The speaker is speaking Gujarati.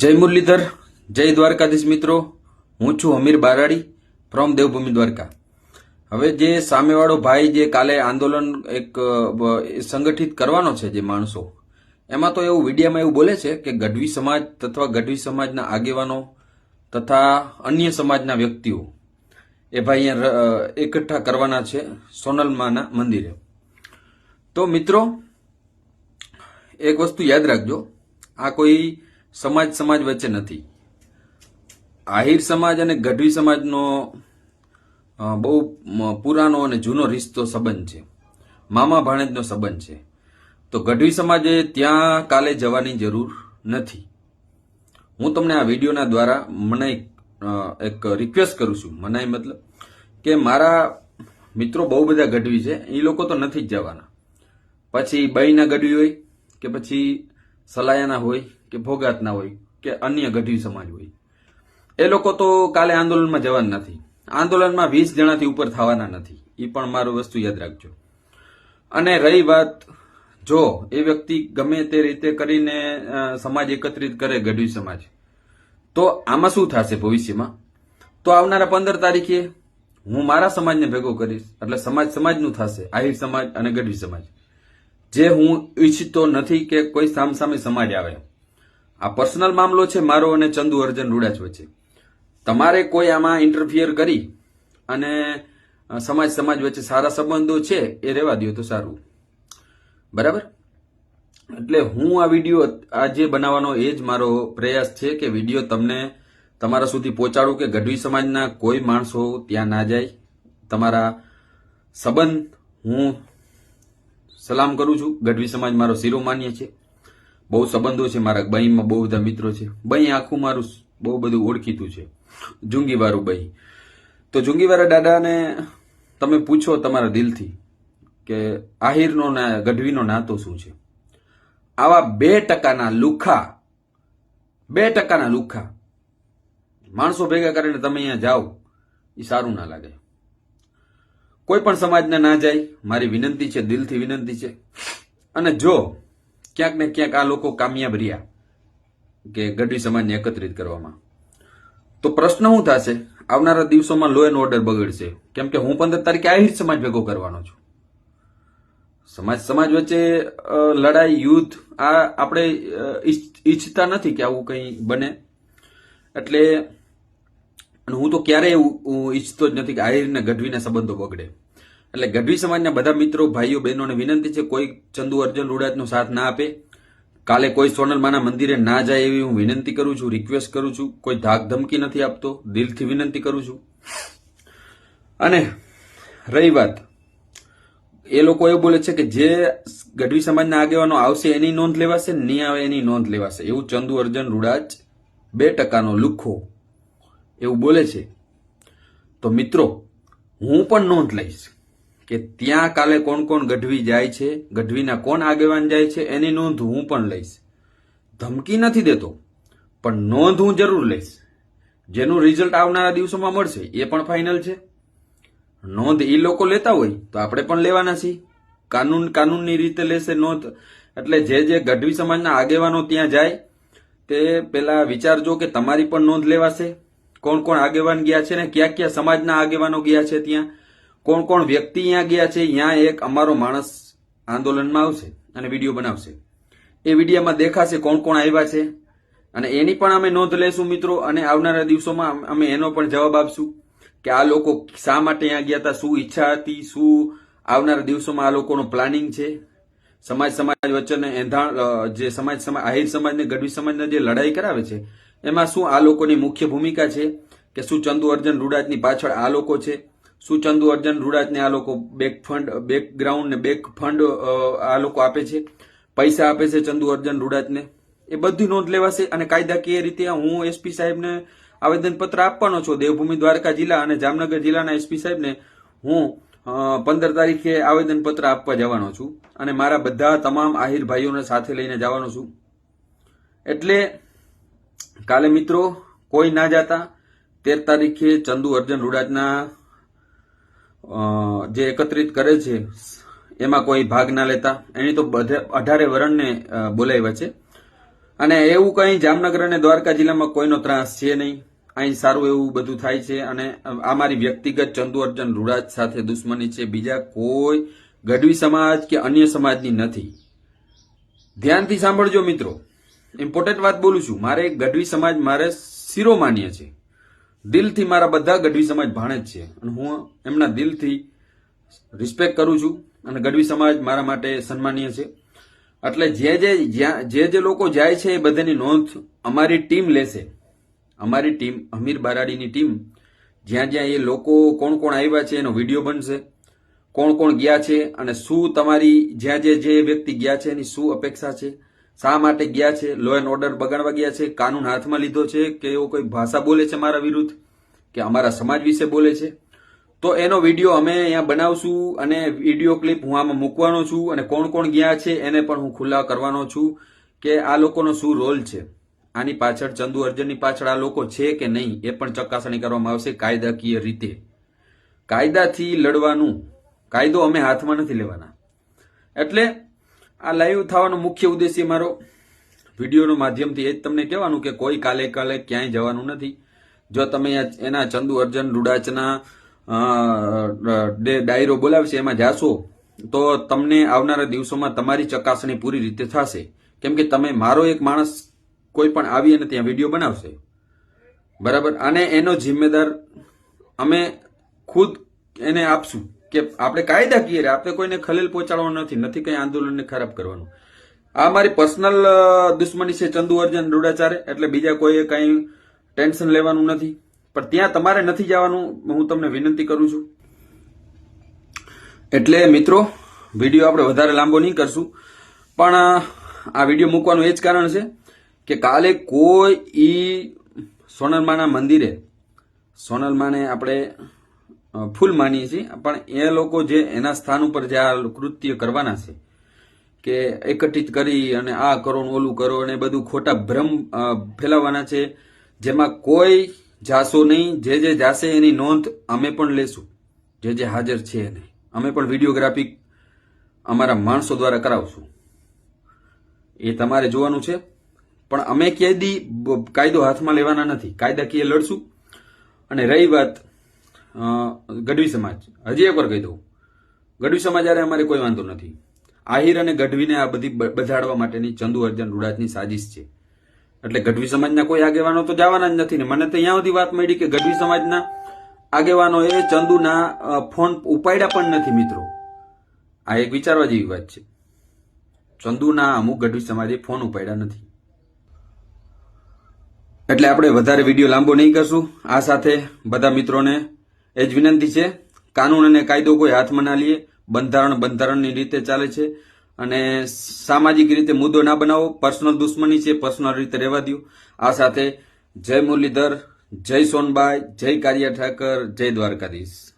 જય મુરલીધર, જય દ્વારકાધીશ મિત્રો. હું છું અમીર બારાડી ફ્રોમ દેવભૂમિ દ્વારકા. હવે જે સામેવાળો ભાઈ જે કાલે આંદોલન એક સંગઠિત કરવાનો છે જે માણસો, એમાં તો એવું વિડીયામાં એવું બોલે છે કે ગઢવી સમાજ તથા ગઢવી સમાજના આગેવાનો તથા અન્ય સમાજના વ્યક્તિઓ, એ ભાઈ એકઠા કરવાના છે સોનલમાના મંદિરે. તો મિત્રો, એક વસ્તુ યાદ રાખજો. આ કોઈ સમાજ સમાજ વચ્ચે નથી. આહિર સમાજ અને ગઢવી સમાજનો બહુ પુરાનો અને જૂનો રિશ્તો સંબંધ છે. મામા ભાણેજનો સંબંધ છે. તો ગઢવી સમાજે ત્યાં કાલે જવાની જરૂર નથી. હું તમને આ વિડીયોના દ્વારા મને એક, રિક્વેસ્ટ કરું છું. મનાય મતલબ કે મારા મિત્રો બહુ બધા ગઢવી છે એ લોકો તો નથી જ જવાના. પછી બઈના ગઢવી હોય કે પછી સલાયાના હોય કે ભોગાતના હોય, કે અન્ય ગઢવી સમાજ હોય. એ લોકો તો કાલે આંદોલનમાં જવાના નથી. આંદોલનમાં વીસ જણાથી ઉપર થવાના નથી. એ પણ મારું વસ્તુ યાદ રાખજો. અને રહી વાત, જો એ વ્યક્તિ ગમે તે રીતે કરીને સમાજ એકત્રિત કરે ગઢવી સમાજ, તો આમાં શું થશે ભવિષ્યમાં? તો આવનારા પંદર તારીખે હું મારા સમાજને ભેગો કરીશ. એટલે સમાજ સમાજનું થશે, આહિર સમાજ અને ગઢવી સમાજ. જે હું ઈચ્છતો નથી કે કોઈ સામસામે સમાજ આવે. આ પર્સનલ મામલો છે, મારો અને ચંદુ અર્જન રૂડાચ વચ્ચે તમારે કોઈ આમાં ઇન્ટરફિયર કરી અને સમાજ સમાજ વચ્ચે સારા સંબંધો છે, એ રહેવા દો તો સારું. બરાબર? એટલે હું આ વીડિયો આ જે બનાવવાનો એ જ મારો પ્રયાસ છે કે વીડિયો તમને તમારા સુધી પહોંચાડું કે ગઢવી સમાજના કોઈ માણસો ત્યાં ના જાય. તમારા સંબંધ હું સલામ કરું છું. ગઢવી સમાજ મારો શિરોમાન્ય છે. બહુ સંબંધો છે મારા બહીમાં, બહુ બધા મિત્રો છે. બહી આખું મારું બહુ બધું ઓળખીતું છે. જુંગીવાળું બહી. તો જુંગીવાળા દાદાને તમે પૂછો તમારા દિલથી કે આહિરનો ગઢવીનો નાતો શું છે? આવા બે ટકાના લુખા, બે ટકાના લુખા માણસો ભેગા કરીને તમે અહીંયા જાઓ એ સારું ના લાગે. કોઈ પણ સમાજને ના જાય, મારી વિનંતી છે, દિલથી વિનંતી છે. અને જો ક્યાંક ને ક્યાંક આ લોકો કામયાબ રહ્યા કે ગઢવી સમાજને એકત્રિત કરવામાં. તો પ્રશ્ન શું થશે? આવનારા દિવસોમાં લો એન્ડ ઓર્ડર બગડશે. કેમ કે હું પંદર તારીખે આહિર સમાજ ભેગો કરવાનો છું. સમાજ સમાજ વચ્ચે લડાઈ, યુદ્ધ, આ આપણે ઈચ્છતા નથી કે આવું કંઈ બને. એટલે હું તો ક્યારેય ઈચ્છતો જ નથી કે આહિરને ગઢવીના સંબંધો બગડે. એટલે ગઢવી સમાજના બધા મિત્રો, ભાઈઓ, બહેનોને વિનંતી છે, કોઈ ચંદુ અર્જુન રૂડાતનો સાથ ના આપે. કાલે કોઈ સોનલમાના મંદિરે ના જાય એવી હું વિનંતી કરું છું રિક્વેસ્ટ કરું છું. કોઈ ધાક ધમકી નથી આપતો, દિલથી વિનંતી કરું છું. અને રહી વાત. એ લોકો એવું બોલે છે કે જે ગઢવી સમાજના આગેવાનો આવશે એની નોંધ લેવાશે નહીં આવે એની નોંધ લેવાશે. એવું ચંદુ અર્જન રૂડાજ બે ટકાનો લુખ્ખો એવું બોલે છે. તો મિત્રો, હું પણ નોંધ લઈશ. કે ત્યાં કાલે કોણ કોણ ગઢવી જાય છે, ગઢવીના કોણ આગેવાન જાય છે, એની નોંધ હું પણ લઈશ. ધમકી નથી દેતો, પણ નોંધ હું જરૂર લઈશ. જેનું રિઝલ્ટ આવનારા દિવસોમાં મળશે, એ પણ ફાઇનલ છે. નોંધ એ લોકો લેતા હોય, તો આપણે પણ લેવાના છીએ. કાનૂન કાનૂનની રીતે લેશે નોંધ. એટલે જે જે ગઢવી સમાજના આગેવાનો ત્યાં જાય, તે પેલા વિચારજો કે તમારી પણ નોંધ લેવાશે. કોણ કોણ આગેવાન ગયા છે ને, કયા કયા સમાજના આગેવાનો ગયા છે ત્યાં? કોણ કોણ વ્યક્તિ અહીંયા ગયા છે? ત્યાં એક અમારો માણસ આંદોલનમાં આવશે અને વીડિયો બનાવશે. એ વિડીયામાં દેખાશે કોણ કોણ આવ્યા છે. અને એની પણ અમે નોંધ લેશું મિત્રો, અને આવનારા દિવસોમાં અમે એનો પણ જવાબ આપશું કે આ લોકો શા માટે અહીંયા ગયા હતા, શું ઈચ્છા હતી, શું આવનારા દિવસોમાં આ લોકોનું પ્લાનિંગ છે. સમાજ સમાજ વચ્ચેને એંધાણ જે સમાજ સમાજ, આહિર સમાજને, ગઢવી સમાજને જે લડાઈ કરાવે છે, એમાં શું આ લોકોની મુખ્ય ભૂમિકા છે? કે શું ચંદુ અર્જન રૂડાજની પાછળ આ લોકો છે? શું ચંદુ અર્જન રૂડાજને આ લોકો બેક ફંડ બેકગ્રાઉન્ડ ને બેક ફંડ આ લોકો આપે છે? પૈસા આપે છે ચંદુ અર્જન રૂડાજને? એ બધી નોંધ લેવાશે અને કાયદાકીય રીતે હું એસપી સાહેબને આવેદનપત્ર આપવાનો છું. દેવભૂમિ દ્વારકા જિલ્લા અને જામનગર જિલ્લાના એસપી સાહેબને હું પંદર તારીખે આવેદનપત્ર આપવા જવાનો છું અને મારા બધા તમામ આહિર ભાઈઓને સાથે લઈને જવાનો છું. એટલે કાલે મિત્રો કોઈ ના જાતા, તેર તારીખે ચંદુ અર્જન રૂડાજના જે એકત્રિત કરે છે, એમાં કોઈ ભાગ ના લેતા. એની તો બધે અઢારે વરણને બોલાવ્યા છે. અને એવું કંઈ જામનગર અને દ્વારકા જિલ્લામાં કોઈનો ત્રાસ છે નહીં. અહીં સારું એવું બધું થાય છે અને આ મારી વ્યક્તિગત ચંદુ અર્જન રૂડાજ સાથે દુશ્મની છે. બીજા કોઈ ગઢવી સમાજ કે અન્ય સમાજની નથી. ધ્યાનથી સાંભળજો મિત્રો. ઇમ્પોર્ટન્ટ વાત બોલું છું. મારે ગઢવી સમાજ મારે શિરોમાન્ય છે. દિલથી મારા બધા ગઢવી સમાજ ભાણે જ છે. અને હું એમના દિલથી રિસ્પેક્ટ કરું છું અને ગઢવી સમાજ મારા માટે સન્માનીય છે. એટલે જે જે જ્યાં- જે જે લોકો જાય છે એ બધાની નોંધ અમારી ટીમ લેશે. અમારી ટીમ, અમીર બારાડીની ટીમ, જ્યાં જ્યાં એ લોકો કોણ કોણ આવ્યા છે એનો વીડિયો બનશે, કોણ કોણ ગયા છે અને શું તમારી જ્યાં જે જે વ્યક્તિ ગયા છે એની શું અપેક્ષા છે શા માટે ગયા છે? લો એન્ડ ઓર્ડર બગાડવા ગયા છે? કાનૂન હાથમાં લીધો છે કે એવો કોઈ ભાષા બોલે છે મારા વિરુદ્ધ? કે અમારા સમાજ વિશે બોલે છે? તો એનો વીડિયો અમે અહીંયા બનાવશું અને વીડિયો ક્લિપ હું આમાં મૂકવાનો છું અને કોણ કોણ ગયા છે એને પણ હું ખુલ્લા કરવાનો છું કે આ લોકોનો શું રોલ છે? આની પાછળ ચંદુ અર્જનની પાછળ આ લોકો છે કે નહીં એ પણ ચકાસણી કરવામાં આવશે કાયદાકીય રીતે. કાયદાથી લડવાનું. કાયદો અમે હાથમાં નથી લેવાના. એટલે આ લાઈવ થવાનો મુખ્ય ઉદ્દેશ્ય મારો વિડીયોના માધ્યમથી એ જ તમને કહેવાનું કે કોઈ કાલે કાલે ક્યાંય જવાનું નથી. જો તમે એના ચંદુ અર્જન રૂડાચના ડાયરો બોલાવશે, એમાં જાશો, તો તમને આવનારા દિવસોમાં તમારી ચકાસણી પૂરી રીતે થશે. કેમ કે તમે મારો એક માણસ કોઈ પણ આવી અને ત્યાં વીડિયો બનાવશે. બરાબર? અને એનો જિમ્મેદાર અમે ખુદ એને આપશું. કે આપણે કાયદાકીય રીતે આપણે કોઈને ખલેલ પહોંચાડવાનું નથી નથી કંઈ આંદોલનને ખરાબ કરવાનું. આ મારી પર્સનલ દુશ્મની છે ચંદુ અર્જન રૂડાચારે એટલે બીજા કોઈએ કંઈ ટેન્શન લેવાનું નથી. પણ ત્યાં તમારે નથી જવાનું, હું તમને વિનંતી કરું છું. એટલે મિત્રો, વીડિયો આપણે વધારે લાંબો નહીં કરશું. પણ આ વીડિયો મૂકવાનું એ જ કારણ છે કે કાલે કોઈ ઈ સોનલમાના મંદિરે સોનલમાને આપણે ફૂલ માનીએ છીએ. પણ એ લોકો જે એના સ્થાન ઉપર જે આ કૃત્ય કરવાના છે, કે એકત્રિત કરી અને આ કરો ને ઓલું કરો અને બધું ખોટા ભ્રમ ફેલાવાના છે, જેમાં કોઈ જાશો નહીં. જે જે જાશે એની નોંધ અમે પણ લેશું. જે જે હાજર છે એને. અમે પણ વિડીયોગ્રાફી અમારા માણસો દ્વારા કરાવશું. એ તમારે જોવાનું છે. પણ અમે ક્યાંય કાયદો હાથમાં લેવાના નથી. કાયદાકીય લડશું. અને રહી વાત ગઢવી સમાજ. હજી એકવાર કહી દઉં. ગઢવી સમાજ અરે અમારે કોઈ વાંધો નથી. આહિર અને ગઢવીને આ બધી બજાડવા માટેની ચંદુ અર્જન રૂડાજની સાજિશ છે. એટલે ગઢવી સમાજના કોઈ આગેવાનો તો જવાના જ નથી ને. મને તો અહીંયા સુધી વાત મળી કે ગઢવી સમાજના આગેવાનો એ ચંદુના ફોન ઉપાડ્યા પણ નથી મિત્રો. આ એક વિચારવા જેવી વાત છે. ચંદુના અમુક ગઢવી સમાજે ફોન ઉપાડ્યા નથી. એટલે આપણે વધારે વીડિયો લાંબો નહીં કરશું. આ સાથે બધા મિત્રોને એ જ વિનંતી છે, કાનૂન અને કાયદો કોઈ હાથમાં ના લઈએ બંધારણ બંધારણની રીતે ચાલે છે. અને સામાજિક રીતે મુદ્દો ના બનાવો પર્સનલ દુશ્મની છે પર્સનલ રીતે રહેવા દો આ સાથે જય મુરલીધર, જય સોનબાઈ, જય કારિયા ઠાકર, જય દ્વારકાધીશ.